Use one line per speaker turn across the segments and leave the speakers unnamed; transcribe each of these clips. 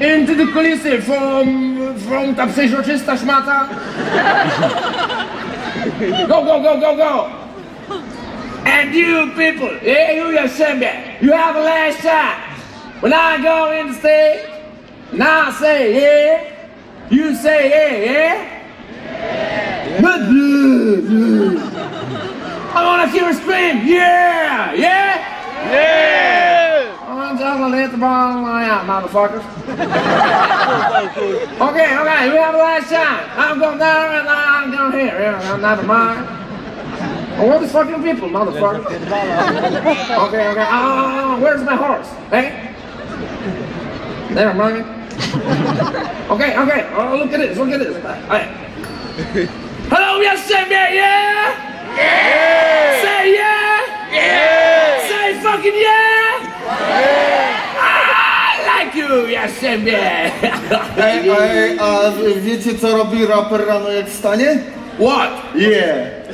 into the kulisy from, from ta przeźroczysta szmata. Go, go, go, go, go. And you people, yeah, you Yosemite, you have a last chance. When I go in the stage, and I say yeah, you say yeah, yeah? But, I want to hear a scream, yeah, yeah?
Yeah!
I'm gonna let the ball lie out, motherfuckers. okay, okay, we have a last shot. I'm going down and I'm going here. Yeah, never mind. Oh, what is fucking people, motherfucker? okay, okay. Oh, where's my horse? Hey? Never mind. okay, okay. Oh, look at this. Look at this. Hey. Hello, yes, yeah, yeah?
Yeah!
Say yeah.
Yeah!
Say fucking yeah. I like you, yeah.
Ej, ej, a wiecie co robi raper rano jak wstanie?
What?
Yeah.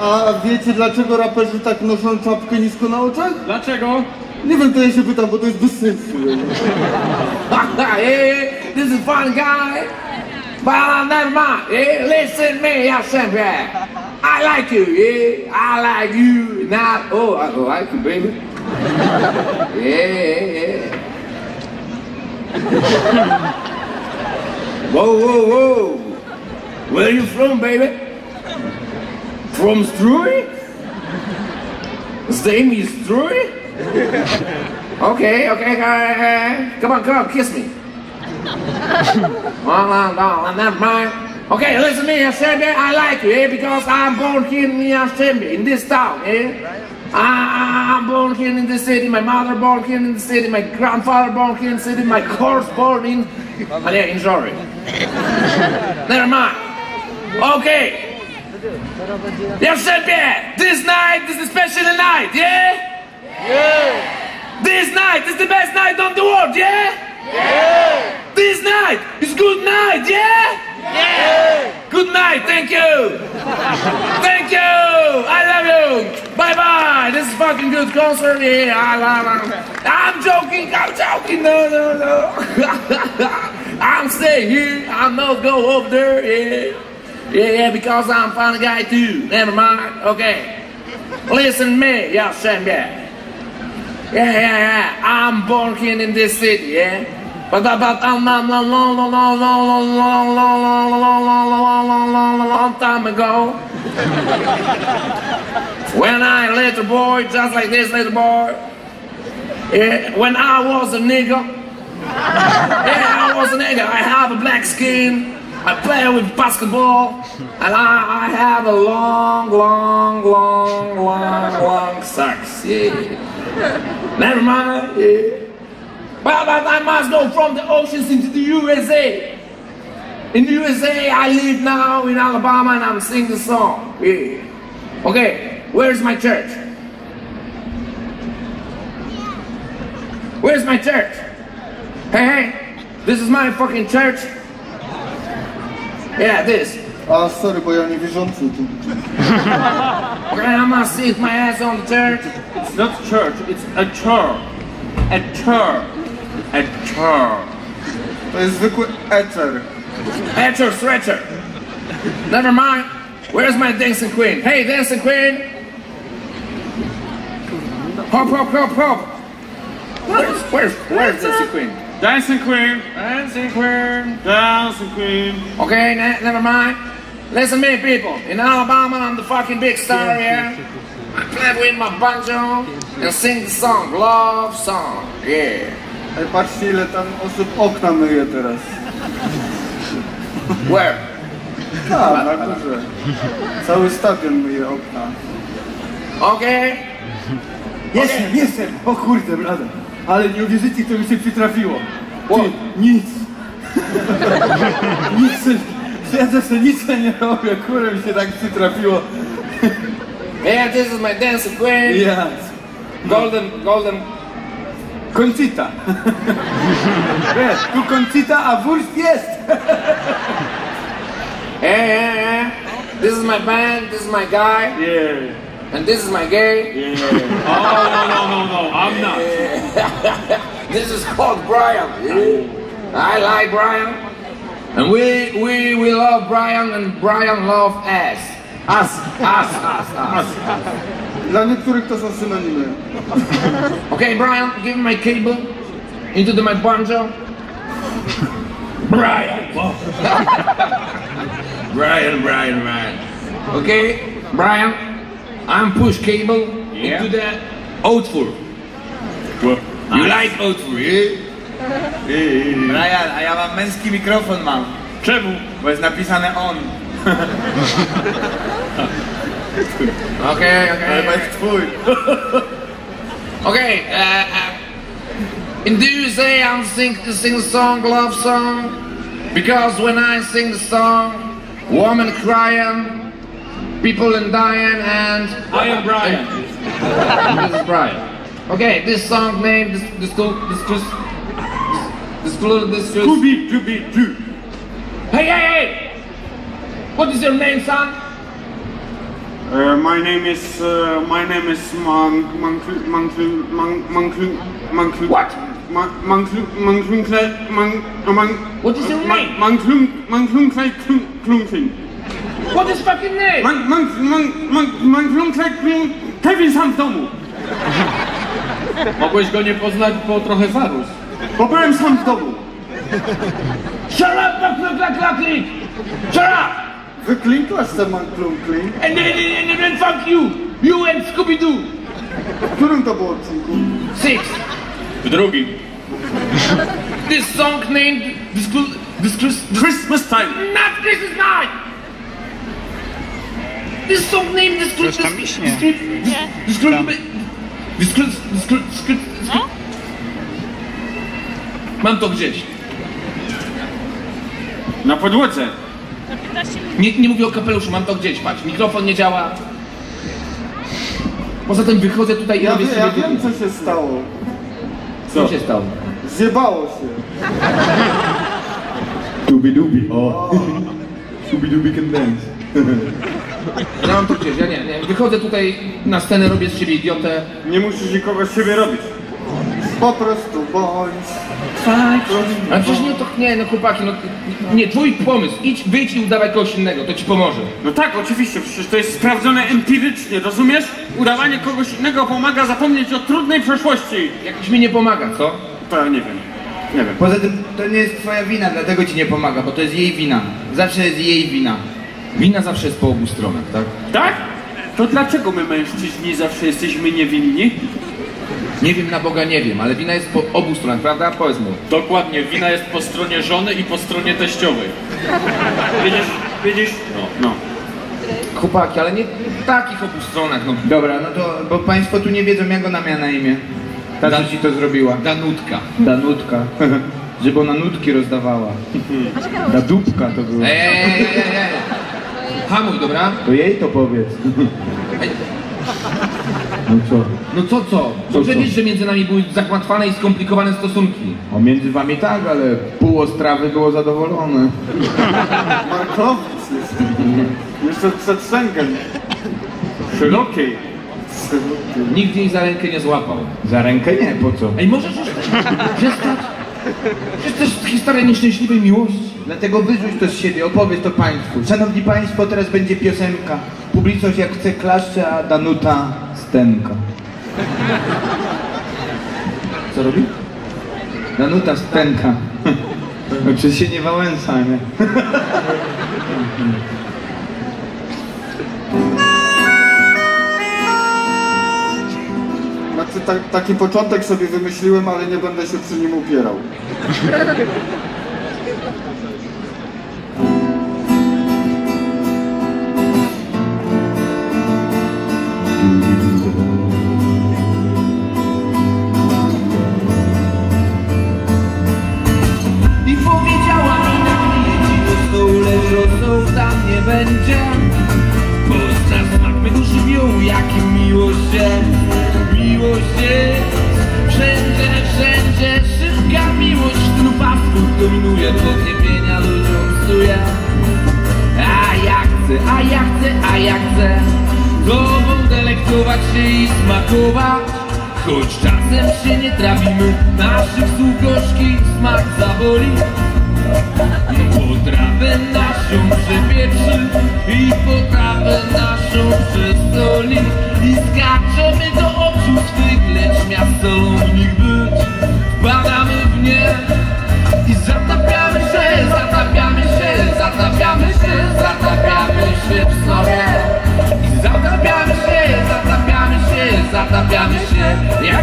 A wiecie dlaczego raperzy tak noszą czapkę nisko na oczach?
Dlaczego?
Nie wiem, to ja się pytam, bo to jest bez sensu.
yeah, this is fun guy. But mind. Yeah, listen me, yeah. I like you, yeah. I like you. Now, oh, I like you, baby. Yeah, yeah. whoa, whoa, whoa. Where you from, baby? From Struy? His name is Struy? Okay, okay, okay. Come on, come on, kiss me. well, never mind. Okay, listen to me, Yosemite. I like you, eh? Because I'm born here in Yosemite, in this town, eh? I, I'm born here in this city. My mother born here in the city. My grandfather born here in the city. My horse born in. Oh, yeah, in Sorry. Never mind. Okay. Yosemite, this night is a special night, yeah?
Yeah!
This night is the best night on the world, yeah?
Yeah!
This night is good night, yeah?
Yeah!
Good night, thank you. thank you. I love you. Bye bye. This is fucking good concert. Yeah, I love it. I'm joking. I'm joking. No, no, no. I'm staying here. I'm not go over there. Yeah. Yeah, yeah, because I'm fun guy too. Never mind. Okay. Listen me. Yeah, Sam, yeah. Yeah, yeah, yeah. I'm born here in this city, yeah long time ago. when I little boy, just like this little boy. Yeah, when I was a nigga, Yeah, I was a nigga. I have a black skin. I play with basketball. And I, I have a long, long, long, long, long sex. Yeah. Never mind. Yeah. But, but I must go from the oceans into the USA. In the USA, I live now in Alabama, and I'm singing the song. Yeah. Okay, where's my church? Where's my church? Hey, hey, this is my fucking church. Yeah, this.
A sorry, bo ja niewierzący tu.
Okay, I must sit my ass on the church.
It's not church, it's a church. A church. A church.
To jest zwykły ecer.
Etcher, stretcher. Never mind. Where's my dancing queen? Hey, dancing queen. Hop, hop, hop, hop. Where's, where's, where's dancing queen?
Dancing queen.
Dancing queen.
Dancing queen.
Okay, ne- never mind. Listen to me, people. In Alabama, I'm the fucking big star here. I play with my banjo and sing the song, love song. Yeah.
Ej, patrzcie ile tam osób okna myje teraz.
Where?
Tak, na górze. Cały stadion myje okna.
Okay.
Jestem, jestem! O kurde, blada. Ale nie uwierzycie, co mi się przytrafiło. Ty, nic. nic. Siedzę sobie, nic nie robię, kurde mi się tak przytrafiło.
Yeah, this is my dancing queen.
Yes.
Golden, golden.
Koncita. Wiesz, tu koncita, a wurst jest.
Yeah, yeah, yeah. This is my band. This is my guy.
Yeah.
and this is my gay.
Oh, no, no, no, no, I'm not.
This is called Brian. I like Brian. And we we we love Brian and Brian love us. Us, us, us, us.
Dla niektórych to są synonimy.
Okay, Brian, give me my cable into the my banjo. Brian. Brian, Brian, Brian. Okay, Brian, I'm push cable
Yeah.
into the outfur. You like outfur, yeah? Eh, eh, eh.
Brian, a ja mam męski mikrofon mam,
Czemu?
bo jest napisane on.
Okay, okay.
Ale jest twój.
Okay, uh, uh, and do you say I'm sing sing the song, love song? Because when I sing the song, woman crying, people and dying, and
I am Brian.
this is Brian. Okay, this song name, this this this this this this this this.
Kubi, dubi, du.
Hey, hey, hey! What is your name, son?
Uh, my name is uh, my name is Mank Manklu Manklu Manklu Manklu
What?
Manklu Manklu Mank
What is your name?
Manklu Manklu Klumfin.
What is fucking name?
Mank Mank Mank Manklu Kevin sam w domu.
Mogłeś go nie poznać, bo trochę zarósł.
Bo byłem sam w domu.
Shut up, Manklu Klak Klak Shut up! Shut up!
Wyklinklasz se man klunkling?
And then, and then, and then fuck you! You and Scooby-Doo!
W którym to było odcinku?
Six.
W drugim.
This song named this, this, Chris-
Christmas time.
not Christmas night. This song named this this this this this this this this this Chris- Mam to gdzieś.
na podłodze
Nie, nie mówię o kapeluszu, mam to gdzieś, patrz. Mikrofon nie działa. Poza tym wychodzę tutaj i
Ja,
robię
wie,
sobie
ja wiem co się stało.
Co się stało?
Zjebało się.
Dubi dubi, o. Dubi dubi can dance.
Ja mam to gdzieś, ja nie, nie. Wychodzę tutaj na scenę, robię z siebie idiotę.
nie musisz nikogo z siebie robić
Po prostu bądź.
Ale przecież nie to, nie no chłopaki, no nie, twój pomysł, idź, wyjdź i udawaj kogoś innego, to ci pomoże.
No tak, oczywiście, przecież to jest sprawdzone empirycznie, rozumiesz? Udawanie kogoś innego pomaga zapomnieć o trudnej przeszłości.
Jakiś mi nie pomaga, co?
To ja nie wiem. Nie wiem.
Poza tym to nie jest twoja wina, dlatego ci nie pomaga, bo to jest jej wina. Zawsze jest jej wina.
Wina zawsze jest po obu stronach, tak?
Tak? To dlaczego my mężczyźni zawsze jesteśmy niewinni?
Nie wiem, na Boga nie wiem, ale wina jest po obu stronach, prawda? Powiedz mu.
Dokładnie, wina jest po stronie żony i po stronie teściowej.
Widzisz? Widzisz? No. no.
Chłopaki, ale nie w takich obu stronach, no.
Dobra, no to, bo państwo tu nie wiedzą, jak ona miała na imię. Ta, co
Dan-
ci to zrobiła.
Danutka.
Danutka. Żeby ona nutki rozdawała. Dadupka to była.
Ej, ej, ej, ej, ej. Hamuj, dobra?
To jej to powiedz.
Ej,
No co?
No co, co? Dobrze
co?
wiesz, że między nami były zagmatwane i skomplikowane stosunki.
O, między wami tak, ale pół Ostrawy było zadowolone.
Markowicz jeszcze. Przed Schengen.
Szerokiej.
Nikt jej za rękę nie złapał.
Za rękę nie, po co?
Ej, możesz już przestać? Jest historia nieszczęśliwej miłości.
Dlatego wyrzuć to z siebie, opowiedz to państwu. Szanowni państwo, teraz będzie piosenka. Publiczność jak chce klaszcze, a Danuta stenka. Co robi? Danuta stenka. Się nie wałęsa, nie?
Znaczy ta, taki początek sobie wymyśliłem, ale nie będę się przy nim upierał.
chcę, a ja chcę, a ja chcę. Nową delektować się i smakować. Choć czasem się nie trafimy Naszych słów gorzki smak zaboli Potrawę naszą przepieprzy I potrawę naszą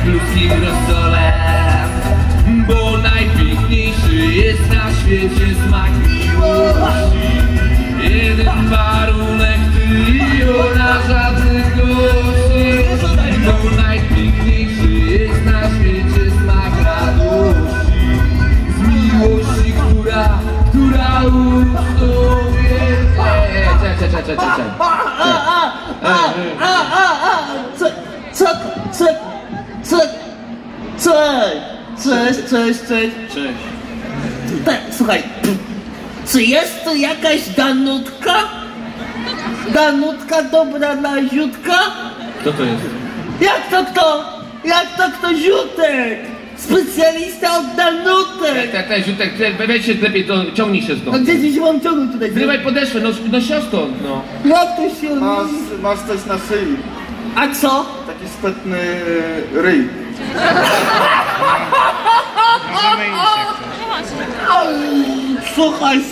jak ludzkim rosolem Bo najpiękniejszy jest na świecie smak miłości Jeden warunek ty i ona żadnych gości Bo najpiękniejszy jest na świecie smak radości Z miłości, która, która ustąpie Czekaj, czekaj, czekaj, czekaj
Co, cześć, cześć,
cześć.
Tak, słuchaj, czy jest tu jakaś Danutka? Danutka dobra na ziutka?
Co to jest?
Jak to kto? Jak to kto ziutek? Specjalista od Danutek!
Te, te, Ziutek, te, weź się lepiej, to ciągnij się
A
stąd
gdzie dziś mam ciągnąć tutaj?
Zrywaj podeszwę, no, no sią stąd, no
Jak to się... Masz, masz coś na szyi. A co?
Taki spetny ryj.
Słuchaj,